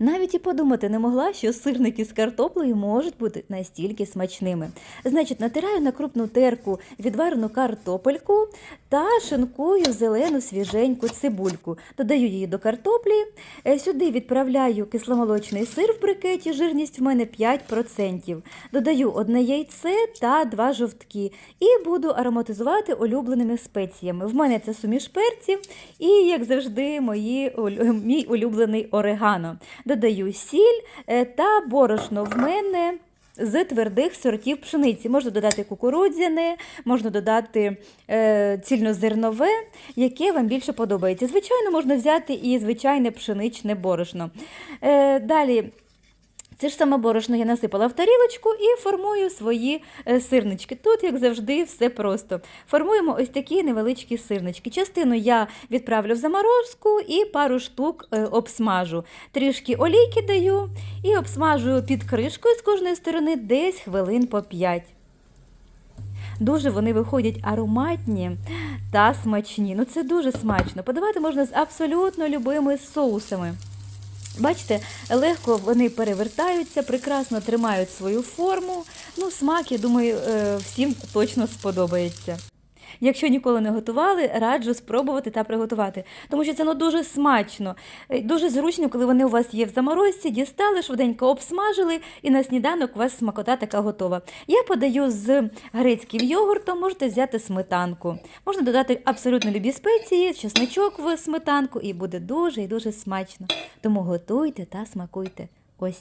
Навіть і подумати не могла, що сирники з картоплею можуть бути настільки смачними. Значить, натираю на крупну терку відварену картопельку та шинкую зелену свіженьку цибульку. Додаю її до картоплі. Е, Сюди відправляю кисломолочний сир в брикеті, жирність в мене 5%. Додаю одне яйце та два жовтки і буду ароматизувати улюбленими спеціями. В мене це суміш перців і, як завжди, мої, мій улюблений орегано. Додаю сіль е, та борошно в мене. З твердих сортів пшениці можна додати кукурудзяне, можна додати е, цільнозернове, яке вам більше подобається. Звичайно, можна взяти і звичайне пшеничне борошно. Е, далі це ж саме борошно я насипала в тарілочку і формую свої е, сирнички. Тут, як завжди, все просто. Формуємо ось такі невеличкі сирнички. Частину я відправлю в заморозку і пару штук е, обсмажу. Трішки олійки даю і обсмажую під кришкою з кожної сторони десь хвилин по 5. Дуже вони виходять ароматні та смачні. Ну це дуже смачно. Подавати можна з абсолютно любими соусами. Бачите, легко вони перевертаються, прекрасно тримають свою форму. Ну, смак, я думаю, е, всім точно сподобається. Якщо ніколи не готували, раджу спробувати та приготувати, тому що це ну, дуже смачно, Е, дуже зручно, коли вони у вас є в заморозці, дістали, швиденько обсмажили, і на сніданок у вас смакота така готова. Я подаю з грецьким йогуртом, можете взяти сметанку. Можна додати абсолютно любі спеції, чесничок в сметанку, і буде дуже і дуже смачно. Тому готуйте та смакуйте. Ось